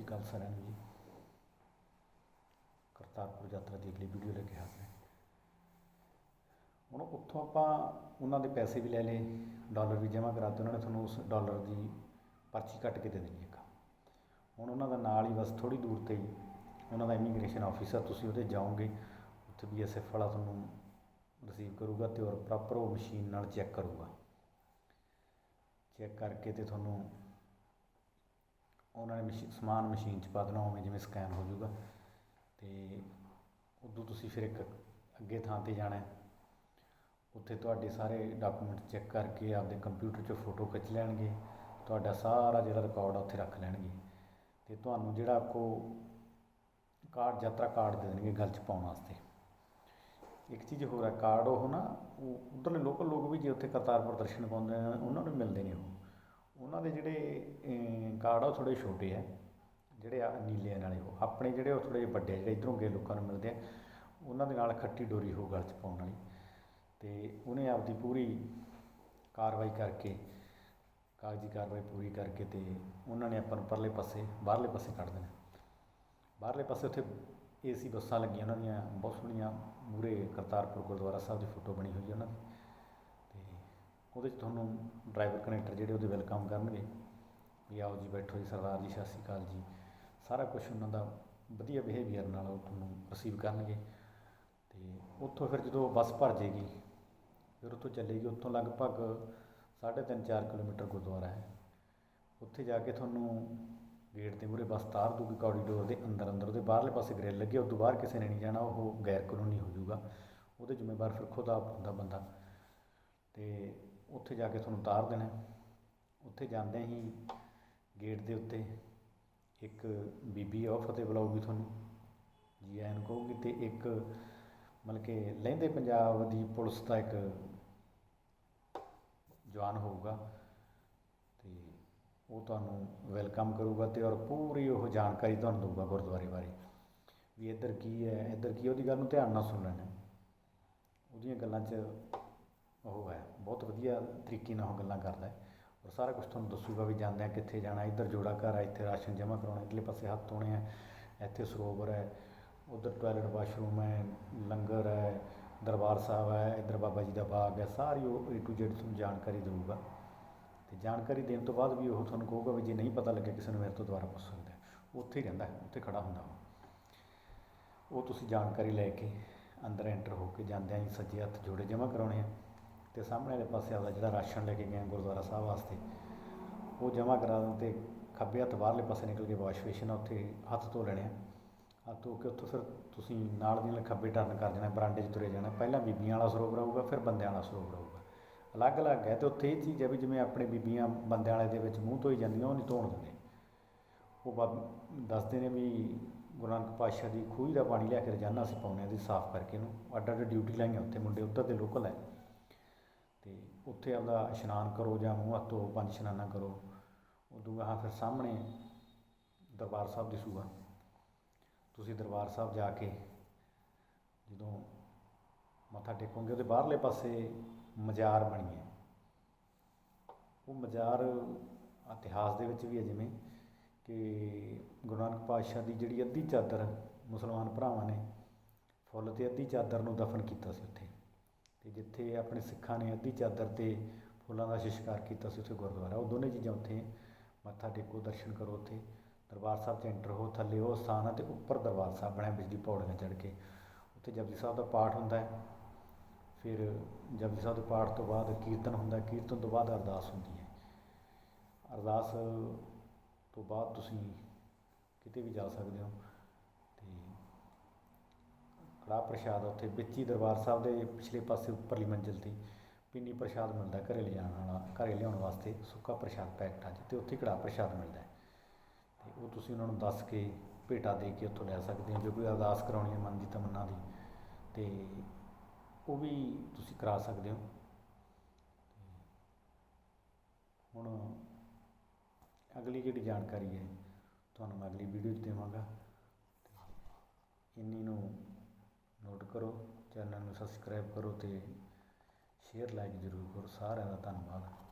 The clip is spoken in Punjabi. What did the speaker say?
ਸ਼੍ਰੀ ਅਕਾਲ ਸਾਰਿਆਂ ਨੂੰ ਜੀ? ਕਰਤਾਰਪੁਰ ਯਾਤਰਾ ਦੀ ਅਗਲੀ ਵੀਡੀਓ ਲੈ ਕੇ ਹਾਜ਼ਰ ਹਾਂ। ਹੁਣ ਉੱਥੋਂ ਆਪਾਂ ਉਹਨਾਂ ਦੇ ਪੈਸੇ ਵੀ ਲੈ ਲਏ, ਡਾਲਰ ਵੀ ਜਮ੍ਹਾਂ ਕਰਾਤੇ ਉਹਨਾਂ ਨੇ ਤੁਹਾਨੂੰ ਉਸ ਡਾਲਰ ਦੀ ਪਰਚੀ ਕੱਟ ਕੇ ਦੇ ਦੇਣੀ ਇੱਕ। ਹੁਣ ਉਹਨਾਂ ਦਾ ਨਾਲ ਹੀ ਬਸ ਥੋੜੀ ਦੂਰ ਤੇ ਹੀ ਉਹਨਾਂ ਦਾ ਇਮੀਗ੍ਰੇਸ਼ਨ ਆਫਿਸਰ ਤੁਸੀਂ ਉਹਦੇ ਜਾਓਗੇ, ਉੱਥੇ ਬੀਐਸਐਫ ਵਾਲਾ ਤੁਹਾਨੂੰ ਰਿਸੀਵ ਕਰੂਗਾ ਤੇ ਔਰ ਪ੍ਰੋਪਰ ਉਹ ਮਸ਼ੀਨ ਨਾਲ ਚੈੱਕ ਕਰੂਗਾ। ਚੈੱਕ ਕਰਕੇ ਤੇ ਤੁਹਾਨੂੰ ਉਹਨਾਂ ਨੇ ਮਸ਼ੀ, ਸਮਾਨ ਮਸ਼ੀਨ 'ਚ ਪਾ ਦੇਣਾ, ਉਵੇਂ ਜਿਵੇਂ ਸਕੈਨ ਹੋ ਜਾਊਗਾ। ਅਤੇ ਉਦੋਂ ਤੁਸੀਂ ਫਿਰ ਇੱਕ ਅੱਗੇ ਥਾਂ ਤੇ ਜਾਣਾ ਉੱਥੇ ਤੁਹਾਡੇ ਸਾਰੇ ਡਾਕੂਮੈਂਟ ਚੈੱਕ ਕਰਕੇ ਆਪਦੇ ਕੰਪਿਊਟਰ 'ਚ ਫੋਟੋ ਖਿੱਚ ਲੈਣਗੇ। ਤੁਹਾਡਾ ਸਾਰਾ ਜਿਹੜਾ ਰਿਕਾਰਡ ਆ ਉੱਥੇ ਰੱਖ ਲੈਣਗੇ। ਤੇ ਤੁਹਾਨੂੰ ਜਿਹੜਾ ਕੋ ਕਾਰਡ, ਯਾਤਰਾ ਕਾਰਡ ਦੇ ਦੇਣਗੇ ਗੱਲ 'ਚ ਪਾਉਣ ਵਾਸਤੇ। ਇੱਕ ਚੀਜ਼ ਹੋਰ ਹੈ, ਕਾਰਡ ਉਹ ਨਾ, ਉਹ ਉੱਧਰਲੇ ਲੋਕਲ ਲੋਕ ਵੀ ਜੇ ਉੱਥੇ ਕਰਤਾਰਪੁਰ ਦਰਸ਼ਨ ਪਾਉਂਦੇ ਆ ਉਹਨਾਂ ਨੂੰ ਮਿਲਦੇ ਨੇ ਉਹ। ਉਹਨਾਂ ਦੇ ਜਿਹੜੇ ਕਾਰਡ ਆ ਉਹ ਥੋੜ੍ਹੇ ਛੋਟੇ ਆ, ਜਿਹੜੇ ਆ ਨੀਲੇ ਵਾਲੇ ਉਹ, ਆਪਣੇ ਜਿਹੜੇ ਉਹ ਥੋੜ੍ਹੇ ਵੱਡੇ ਜਿਹੜੇ ਇੱਧਰੋਂ ਗਏ ਲੋਕਾਂ ਨੂੰ ਮਿਲਦੇ ਆ, ਉਹਨਾਂ ਦੇ ਨਾਲ ਖੱਟੀ ਡੋਰੀ ਹੋ ਗਲ 'ਚ ਪਾਉਣ ਵਾਲੀ। ਤੇ ਉਹਨੇ ਆਪਦੀ ਪੂਰੀ ਕਾਰਵਾਈ ਕਰਕੇ, ਕਾਗਜ਼ੀ ਕਾਰਵਾਈ ਪੂਰੀ ਕਰਕੇ ਤੇ ਉਹਨਾਂ ਨੇ ਆਪਾਂ ਨੂੰ ਪਰਲੇ ਪਾਸੇ, ਬਾਹਰਲੇ ਪਾਸੇ ਕੱਢ ਦੇਣਾ। ਬਾਹਰਲੇ ਪਾਸੇ ਉੱਥੇ ਏਸੀ ਬੱਸਾਂ ਲੱਗੀਆਂ ਉਹਨਾਂ ਦੀਆਂ, ਬਹੁਤ ਸੋਹਣੀਆਂ ਮੂਰੇ ਕਰਤਾਰਪੁਰ ਗੁਰਦੁਆਰਾ ਸਾਹਿਬ ਦੀ ਫੋਟੋ ਬਣੀ ਹੋਈ ਹੈ ਉਹਨਾਂ ਦੀ। ਉਹਦੇ 'ਚ ਤੁਹਾਨੂੰ ਡਰਾਈਵਰ ਕਨੈਕਟਰ ਜਿਹੜੇ ਉਹਦੇ ਵੈਲਕਮ ਕਰਨਗੇ। ਵੀ ਆਓ ਜੀ ਬੈਠੋ ਜੀ, ਸਰਦਾਰ ਜੀ, ਸਤਿ ਸ਼੍ਰੀ ਅਕਾਲ ਜੀ। ਸਾਰਾ ਕੁਝ ਉਹਨਾਂ ਦਾ ਵਧੀਆ ਬਿਹੇਵੀਅਰ ਨਾਲ ਉਹ ਤੁਹਾਨੂੰ ਰਿਸੀਵ ਕਰਨਗੇ। ਤੇ ਉੱਥੋਂ ਫਿਰ ਜਦੋਂ ਬੱਸ ਭਰ ਜੇਗੀ, ਫਿਰ ਉੱਥੋਂ ਚੱਲੇਗੀ। ਉੱਥੋਂ ਲਗਭਗ 3.5 4 ਕਿਲੋਮੀਟਰ ਗੁਰਦੁਆਰਾ ਹੈ। ਉੱਥੇ ਜਾ ਕੇ ਤੁਹਾਨੂੰ ਗੇਟ ਦੇ ਮੂਹਰੇ ਬੱਸ ਤਾਰ ਦੂਗੀ ਕੋਰੀਡੋਰ ਦੇ ਅੰਦਰ ਅੰਦਰ। ਉਹਦੇ ਬਾਹਰਲੇ ਪਾਸੇ ਗ੍ਰਿਲ ਲੱਗੀ ਤੋਂ ਬਾਹਰ ਕਿਸੇ ਨੇ ਨਹੀਂ ਜਾਣਾ, ਉਹ ਗੈਰ ਕਾਨੂੰਨੀ ਹੋ ਜਾਊਗਾ। ਉਹਦੇ ਜ਼ਿੰਮੇਵਾਰ ਫਿਰ ਖੁਦ ਆਪ ਹੁੰਦਾ ਬੰਦਾ। ਤੇ ਉੱਥੇ ਜਾ ਕੇ ਤੁਹਾਨੂੰ ਉਤਾਰ ਦੇਣਾ ਉੱਥੇ ਜਾਂਦੇ ਹੀ ਗੇਟ ਦੇ ਉੱਤੇ ਇੱਕ ਬੀਬੀ ਆ, ਉਹ ਫਤਿਹ ਬੁਲਾਊਗੀ ਤੁਹਾਨੂੰ। ਜੀ ਐਨ ਕਹੂਗੀ ਤੇ ਇੱਕ ਮਤਲਬ ਕਿ ਲਹਿੰਦੇ ਪੰਜਾਬ ਦੀ ਪੁਲਿਸ ਦਾ ਇੱਕ ਜਵਾਨ ਹੋਊਗਾ ਤੇ ਉਹ ਤੁਹਾਨੂੰ ਵੈਲਕਮ ਕਰੂਗਾ ਤੇ ਔਰ ਪੂਰੀ ਉਹ ਜਾਣਕਾਰੀ ਤੁਹਾਨੂੰ ਦਊਗਾ ਗੁਰਦੁਆਰੇ ਬਾਰੇ। ਵੀ ਇੱਧਰ ਕੀ ਹੈ, ਇੱਧਰ ਕੀ ਉਹਦੀ ਗੱਲ ਨੂੰ ਧਿਆਨ ਨਾਲ ਸੁਣ ਲੈਣਾ ਉਹਦੀਆਂ ਗੱਲਾਂ 'ਚ ਉਹ ਹੈ, ਬਹੁਤ ਵਧੀਆ ਤਰੀਕੇ ਨਾਲ ਉਹ ਗੱਲਾਂ ਕਰਦਾ ਹੈ। ਔਰ ਸਾਰਾ ਕੁਝ ਤੁਹਾਨੂੰ ਦੱਸੂਗਾ ਵੀ ਜਾਂਦੇ ਆ ਕਿੱਥੇ ਜਾਣਾ, ਇੱਧਰ ਜੋੜਾ ਘਰ ਹੈ, ਇੱਥੇ ਰਾਸ਼ਨ ਜਮ੍ਹਾਂ ਕਰਾਉਣਾ, ਇੱਧਰਲੇ ਪਾਸੇ ਹੱਥ ਧੋਣੇ ਆ ਇੱਥੇ ਸਰੋਵਰ ਹੈ, ਉਧਰ ਟਾਇਲਟ ਵਾਸ਼ਰੂਮ ਹੈ, ਲੰਗਰ ਹੈ, ਦਰਬਾਰ ਸਾਹਿਬ ਹੈ, ਇੱਧਰ ਬਾਬਾ ਜੀ ਦਾ ਬਾਗ ਹੈ, ਸਾਰੀ ਉਹ ਏ ਟੂ ਜ਼ੈਡ ਤੁਹਾਨੂੰ ਜਾਣਕਾਰੀ ਦੇਊਗਾ। ਤੇ ਜਾਣਕਾਰੀ ਦੇਣ ਤੋਂ ਬਾਅਦ ਵੀ ਉਹ ਤੁਹਾਨੂੰ ਕਹੂਗਾ ਵੀ ਜੇ ਨਹੀਂ ਪਤਾ ਲੱਗਿਆ ਕਿਸੇ ਨੂੰ ਮੇਰੇ ਤੋਂ ਦੁਬਾਰਾ ਪੁੱਛ ਸਕਦਾ ਉੱਥੇ ਹੀ ਰਹਿੰਦਾ ਉੱਥੇ ਖੜਾ ਹੁੰਦਾ ਉਹ। ਉਹ ਤੁਸੀਂ ਜਾਣਕਾਰੀ ਲੈ ਕੇ ਅੰਦਰ ਐਂਟਰ ਹੋ ਕੇ ਜਾਂਦਿਆਂ ਹੀ ਸੱਜੇ ਹੱਥ ਜੋੜੇ ਜਮ੍ਹਾਂ ਕਰਾਉਣੇ ਆ। ਤੇ ਸਾਹਮਣੇ ਵਾਲੇ ਪਾਸੇ ਆਪਦਾ ਜਿਹੜਾ ਰਾਸ਼ਨ ਲੈ ਕੇ ਗਏ ਗੁਰਦੁਆਰਾ ਸਾਹਿਬ ਵਾਸਤੇ, ਉਹ ਜਮ੍ਹਾਂ ਕਰਾ ਦਿਓ ਤੇ ਖੱਬੇ ਹੱਥ ਬਾਹਰਲੇ ਪਾਸੇ ਨਿਕਲ ਕੇ ਵਾਸ਼ ਬੇਸਿਨ ਆ, ਉੱਥੇ ਹੱਥ ਧੋ ਲੈਣੇ ਆ। ਹੱਥ ਧੋ ਕੇ ਉੱਥੋਂ ਫਿਰ ਤੁਸੀਂ ਨਾਲ ਦੀ ਨਾਲ ਖੱਬੇ ਟਰਨ ਕਰ ਜਾਣਾ ਬਰਾਂਡੇ 'ਚ ਤੁਰੇ ਜਾਣਾ ਪਹਿਲਾਂ ਬੀਬੀਆਂ ਵਾਲਾ ਸਰੋਵਰ ਆਊਗਾ, ਫਿਰ ਬੰਦਿਆਂ ਵਾਲਾ ਸਰੋਵਰ ਆਊਗਾ। ਅਲੱਗ-ਅਲੱਗ ਹੈ ਤੇ ਉੱਥੇ ਇਹ ਚੀਜ਼ ਹੈ ਵੀ ਜਿਵੇਂ ਆਪਣੇ ਬੀਬੀਆਂ ਬੰਦਿਆਂ ਵਾਲੇ ਦੇ ਵਿੱਚ ਮੂੰਹ ਧੋਈ ਜਾਂਦੀਆਂ, ਉਹ ਨਹੀਂ ਧੋਣ ਦਿੰਦੇ। ਉਹ ਬਾਬ ਦੱਸਦੇ ਨੇ ਵੀ ਗੁਰੂ ਨਾਨਕ ਪਾਤਸ਼ਾਹ ਦੀ ਖੂਹੀ ਦਾ ਪਾਣੀ ਲਿਆ ਕੇ ਰੋਜ਼ਾਨਾ ਅਸੀਂ ਪਾਉਂਦੇ ਹਾਂ ਦੀ ਸਾਫ਼ ਕਰਕੇ ਇਹਨੂੰ। ਅੱਡ ਅੱਡ ਡਿਊਟੀ ਲਾਈਆਂ ਉੱਥੇ ਮੁੰਡੇ, ਉੱਧਰ ਦੇ ਲੋਕਲ ਹੈ। ਤੇ ਉੱਥੇ ਆਪਦਾ ਇਸ਼ਨਾਨ ਕਰੋ ਜਾਂ ਮੂੰਹ ਹੱਥ ਧੋ ਪੰਜ ਇਸ਼ਨਾਨਾ ਕਰੋ, ਉਦੋਂ ਗਾਹਾਂ ਫਿਰ ਸਾਹਮਣੇ ਦਰਬਾਰ ਸਾਹਿਬ ਦਿਸੂਗਾ ਤੁਸੀਂ ਦਰਬਾਰ ਸਾਹਿਬ ਜਾ ਕੇ ਜਦੋਂ ਮੱਥਾ ਟੇਕੋਗੇ, ਉਹਦੇ ਬਾਹਰਲੇ ਪਾਸੇ ਮਜ਼ਾਰ ਬਣੀ ਹੈ। ਉਹ ਮਜ਼ਾਰ ਇਤਿਹਾਸ ਦੇ ਵਿੱਚ ਵੀ ਹੈ, ਜਿਵੇਂ ਕਿ ਗੁਰੂ ਨਾਨਕ ਪਾਤਸ਼ਾਹ ਦੀ ਜਿਹੜੀ ਅੱਧੀ ਚਾਦਰ ਮੁਸਲਮਾਨ ਭਰਾਵਾਂ ਨੇ ਫੁੱਲ ਤੇ ਅੱਧੀ ਚਾਦਰ ਨੂੰ ਦਫਨ ਕੀਤਾ ਸੀ ਉੱਥੇ। ਤੇ ਜਿੱਥੇ ਆਪਣੇ ਸਿੱਖਾਂ ਨੇ ਅੱਧੀ ਚਾਦਰ ਤੇ ਫੁੱਲਾਂ ਦਾ ਸ਼ਿਸ਼ਕਾਰ ਕੀਤਾ ਸੀ, ਉੱਥੇ ਗੁਰਦੁਆਰਾ। ਉਹ ਦੋਨੇ ਚੀਜ਼ਾਂ ਉੱਥੇ ਮੱਥਾ ਟੇਕੋ, ਦਰਸ਼ਨ ਕਰੋ ਉੱਥੇ। ਦਰਬਾਰ ਸਾਹਿਬ 'ਚ ਐਂਟਰ ਹੋ, ਥੱਲੇ ਉਹ ਸਥਾਨ ਹੈ ਤੇ ਉੱਪਰ ਦਰਬਾਰ ਸਾਹਿਬ ਬਣਿਆ ਬਿਜਲੀ ਪੌੜੀਆਂ ਚੜ੍ਹ ਕੇ। ਉੱਥੇ ਜਪਜੀ ਸਾਹਿਬ ਦਾ ਪਾਠ ਹੁੰਦਾ ਹੈ। ਫਿਰ ਜਪਜੀ ਸਾਹਿਬ ਦੇ ਪਾਠ ਤੋਂ ਬਾਅਦ ਕੀਰਤਨ ਹੁੰਦਾ ਕੀਰਤਨ ਤੋਂ ਬਾਅਦ ਅਰਦਾਸ ਹੁੰਦੀ ਹੈ। ਅਰਦਾਸ ਤੋਂ ਬਾਅਦ ਤੁਸੀਂ ਕਿਤੇ ਵੀ ਜਾ ਸਕਦੇ ਹੋ। ਕੜਾਹ ਪ੍ਰਸ਼ਾਦ ਉੱਥੇ ਵਿੱਚ ਹੀ ਦਰਬਾਰ ਸਾਹਿਬ ਦੇ ਪਿਛਲੇ ਪਾਸੇ ਉੱਪਰਲੀ ਮੰਜ਼ਿਲ ਤੇ ਪਿੰਨੀ ਪ੍ਰਸ਼ਾਦ ਮਿਲਦਾ ਘਰੇ ਲਿਜਾਣ ਵਾਲਾ, ਘਰੇ ਲਿਆਉਣ ਵਾਸਤੇ ਸੁੱਕਾ ਪ੍ਰਸ਼ਾਦ ਪੈਕਟਾਂ 'ਚ ਤੇ ਉੱਥੇ ਕੜਾਹ ਪ੍ਰਸ਼ਾਦ ਮਿਲਦਾ ਹੈ। ਤੇ ਉਹ ਤੁਸੀਂ ਉਹਨਾਂ ਨੂੰ ਦੱਸ ਕੇ ਭੇਟਾ ਦੇ ਕੇ ਉੱਥੋਂ ਲੈ ਸਕਦੇ ਹੋ, ਜੋ ਕੋਈ ਅਰਦਾਸ ਕਰਾਉਣੀ ਹੈ ਮਨ ਦੀ ਤਮੰਨਾ ਦੀ, ਤੇ ਉਹ ਵੀ ਤੁਸੀਂ ਕਰਾ ਸਕਦੇ ਹੋ। ਹੁਣ ਅਗਲੀ ਜਿਹੜੀ ਜਾਣਕਾਰੀ ਹੈ, ਤੁਹਾਨੂੰ ਮੈਂ ਅਗਲੀ ਵੀਡੀਓ 'ਚ ਦੇਵਾਂਗਾ। ਤੇ ਇੰਨੀ ਨੂੰ ਨੋਟ ਕਰੋ ਚੈਨਲ ਨੂੰ ਸਬਸਕ੍ਰਾਈਬ ਕਰੋ ਤੇ ਸ਼ੇਅਰ ਲਾਈਕ ਜ਼ਰੂਰ ਕਰੋ। ਸਾਰਿਆਂ ਦਾ ਧੰਨਵਾਦ।